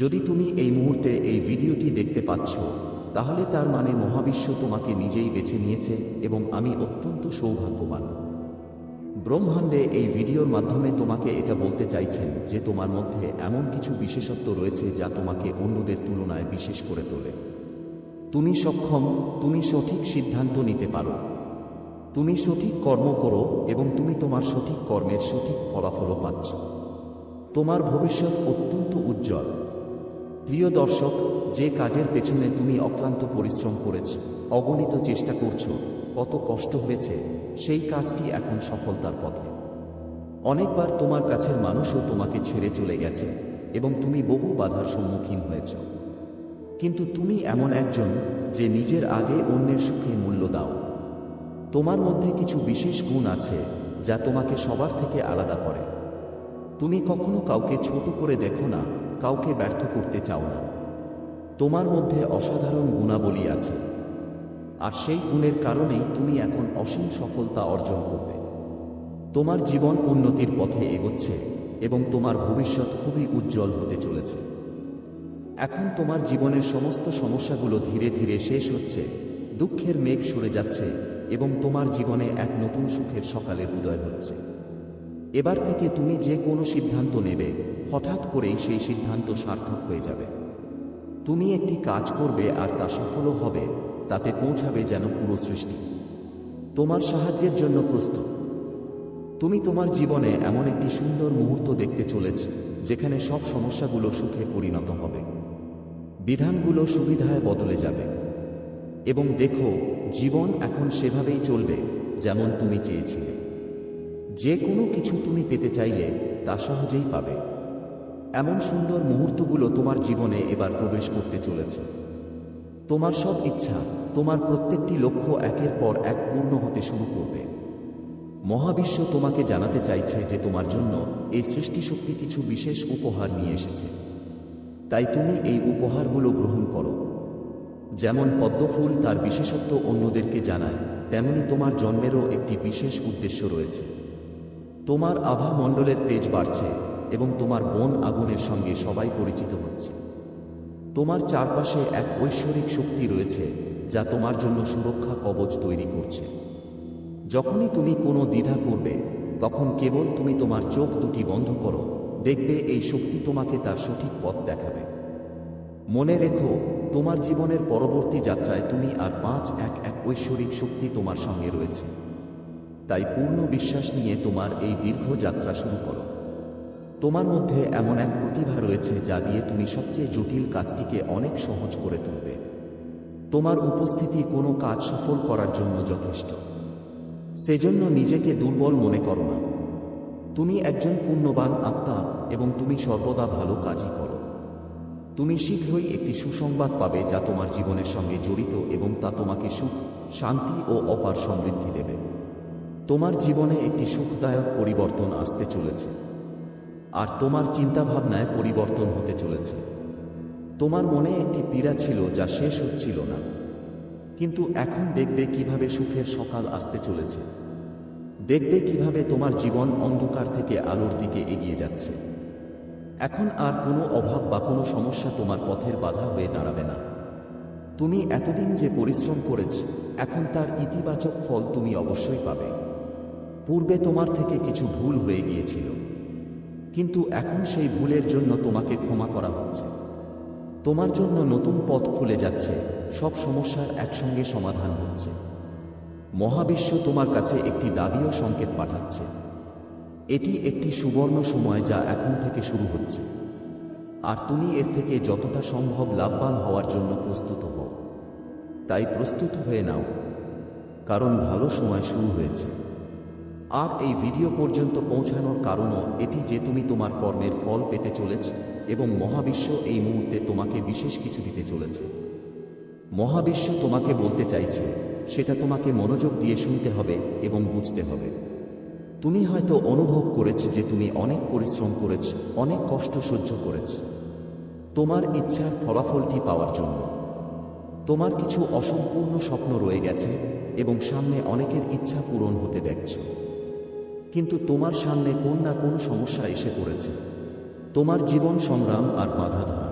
যদি তুমি এই মুহূর্তে এই ভিডিওটি দেখতে পাচ্ছ, তাহলে তার মানে মহাবিশ্ব তোমাকে নিজেই বেছে নিয়েছে এবং আমি অত্যন্ত সৌভাগ্যবান। ব্রহ্মাণ্ডে এই ভিডিওর মাধ্যমে তোমাকে এটা বলতে চাইছেন যে তোমার মধ্যে এমন কিছু বিশেষত্ব রয়েছে যা তোমাকে অন্যদের তুলনায় বিশেষ করে তোলে। তুমি সক্ষম, তুমি সঠিক সিদ্ধান্ত নিতে পারো। তুমি সঠিক কর্ম করো এবং তুমি তোমার সঠিক কর্মের সঠিক ফলাফলও পাচ্ছ। তোমার ভবিষ্যৎ অত্যন্ত উজ্জ্বল। প্রিয় দর্শক, যে কাজের পেছনে তুমি অক্লান্ত পরিশ্রম করেছ, অগণিত চেষ্টা করছ, কত কষ্ট হয়েছে, সেই কাজটি এখন সফলতার পথে। অনেকবার তোমার কাছের মানুষও তোমাকে ছেড়ে চলে গেছে এবং তুমি বহু বাধার সম্মুখীন হয়েছ। কিন্তু তুমি এমন একজন যে নিজের আগে অন্যের সুখে মূল্য দাও। তোমার মধ্যে কিছু বিশেষ গুণ আছে যা তোমাকে সবার থেকে আলাদা করে। তুমি কখনো কাউকে ছোট করে দেখো না কাউকে ব্যর্থ করতে চাও না। তোমার মধ্যে অসাধারণ গুণাবলী আছে। আর সেই গুণের কারণেই তুমি এখন অসীম সফলতা অর্জন করবে। তোমার জীবন উন্নতির পথে এগোচ্ছে এবং তোমার ভবিষ্যৎ খুবই উজ্জ্বল হতে চলেছে। এখন তোমার জীবনের সমস্ত সমস্যাগুলো ধীরে ধীরে শেষ হচ্ছে, দুঃখের মেঘ সরে যাচ্ছে এবং তোমার জীবনে এক নতুন সুখের সকালের উদয় হচ্ছে। এবার থেকে তুমি যে কোনো সিদ্ধান্ত নেবে। হঠাৎ করেই সেই সিদ্ধান্ত সার্থক হয়ে যাবে। তুমি একটি কাজ করবে আর তা সফলও হবে, তাতে পৌঁছাবে যেন পুরো সৃষ্টি। তোমার সাহায্যের জন্য প্রস্তুত। তুমি তোমার জীবনে এমন একটি সুন্দর মুহূর্ত দেখতে চলেছ, যেখানে সব সমস্যাগুলো সুখে পরিণত হবে। বিধানগুলো সুবিধায় বদলে যাবে। এবং দেখো, জীবন এখন সেভাবেই চলবে যেমন তুমি চেয়েছিলে। যে কোনো কিছু তুমি পেতে চাইলে তা সহজেই পাবে। এমন সুন্দর মুহূর্তগুলো তোমার জীবনে এবার প্রবেশ করতে চলেছে। তোমার সব ইচ্ছা, তোমার প্রত্যেকটি লক্ষ্য একের পর এক পূর্ণ হতে শুরু করবে। মহাবিশ্ব তোমাকে জানাতে চাইছে যে তোমার জন্য এই সৃষ্টিশক্তি কিছু বিশেষ উপহার নিয়ে এসেছে। তাই তুমি এই উপহারগুলো গ্রহণ করো। যেমন পদ্মফুল তার বিশেষত্ব অন্যদেরকে জানায়, তেমনি তোমার জন্মেরও একটি বিশেষ উদ্দেশ্য রয়েছে। তোমার আভা মণ্ডলের তেজ বাড়ছে এবং তোমার বন আগুনের সঙ্গে সবাই পরিচিত হচ্ছে। তোমার চারপাশে এক ঐশ্বরিক শক্তি রয়েছে যা তোমার জন্য সুরক্ষা কবচ তৈরি করছে। যখনই তুমি কোনো দ্বিধা করবে, তখন কেবল তুমি তোমার চোখ দুটি বন্ধ করো, দেখবে এই শক্তি তোমাকে তার সঠিক পথ দেখাবে। মনে রেখো, তোমার জীবনের পরবর্তী যাত্রায় তুমি আর পাঁচ এক এক ঐশ্বরিক শক্তি তোমার সঙ্গে রয়েছে। তাই পূর্ণ বিশ্বাস নিয়ে তোমার এই দীর্ঘ যাত্রা শুরু করো। তোমার মধ্যে এমন এক প্রতিভা রয়েছে যা দিয়ে তুমি সবচেয়ে জটিল কাজটিকে অনেক সহজ করে তুলবে। তোমার উপস্থিতি কোনো কাজ সফল করার জন্য যথেষ্ট। সেজন্য নিজেকে দুর্বল মনে করো না। তুমি একজন পুণ্যবান আত্মা এবং তুমি সর্বদা ভালো কাজই করো। তুমি শীঘ্রই একটি সুসংবাদ পাবে যা তোমার জীবনের সঙ্গে জড়িত এবং তা তোমাকে সুখ, শান্তি ও অপার সমৃদ্ধি দেবে। তোমার জীবনে একটি সুখদায়ক পরিবর্তন আসতে চলেছে। আর তোমার চিন্তাভাবনায় পরিবর্তন হতে চলেছে। তোমার মনে একটি পীড়া ছিল যা শেষ হচ্ছিল না। কিন্তু এখন দেখবে কীভাবে সুখের সকাল আসতে চলেছে। দেখবে কীভাবে তোমার জীবন অন্ধকার থেকে আলোর দিকে এগিয়ে যাচ্ছে। এখন আর কোনো অভাব বা কোনো সমস্যা তোমার পথের বাধা হয়ে দাঁড়াবে না। তুমি এতদিন যে পরিশ্রম করেছ, এখন তার ইতিবাচক ফল তুমি অবশ্যই পাবে। পূর্বে তোমার থেকে কিছু ভুল হয়ে গিয়েছিল। কিন্তু এখন সেই ভুলের জন্য তোমাকে ক্ষমা করা হচ্ছে। তোমার জন্য নতুন পথ খুলে যাচ্ছে, সব সমস্যার একসঙ্গে সমাধান হচ্ছে। মহাবিশ্ব তোমার কাছে একটি দাবিও সংকেত পাঠাচ্ছে। এটি একটি সুবর্ণ সময় যা এখন থেকে শুরু হচ্ছে। আর তুমি এর থেকে যতটা সম্ভব লাভবান হওয়ার জন্য প্রস্তুত হও। তাই প্রস্তুত হয়ে নাও, কারণ ভালো সময় শুরু হয়েছে। আর এই ভিডিও পর্যন্ত পৌঁছানোর কারণও এটি যে তুমি তোমার কর্মের ফল পেতে চলেছ এবং মহাবিশ্ব এই মুহূর্তে তোমাকে বিশেষ কিছু দিতে চলেছে। মহাবিশ্ব তোমাকে বলতে চাইছে, সেটা তোমাকে মনোযোগ দিয়ে শুনতে হবে এবং বুঝতে হবে। তুমি হয়তো অনুভব করেছ যে তুমি অনেক পরিশ্রম করেছ, অনেক কষ্ট সহ্য করেছ। তোমার ইচ্ছার ফলাফলটি পাওয়ার জন্য। তোমার কিছু অসম্পূর্ণ স্বপ্ন রয়ে গেছে এবং সামনে অনেকের ইচ্ছা পূরণ হতে দেখছ। কিন্তু তোমার সামনে কোন না কোন সমস্যা এসে পড়েছে। তোমার জীবন সংগ্রাম আর বাধা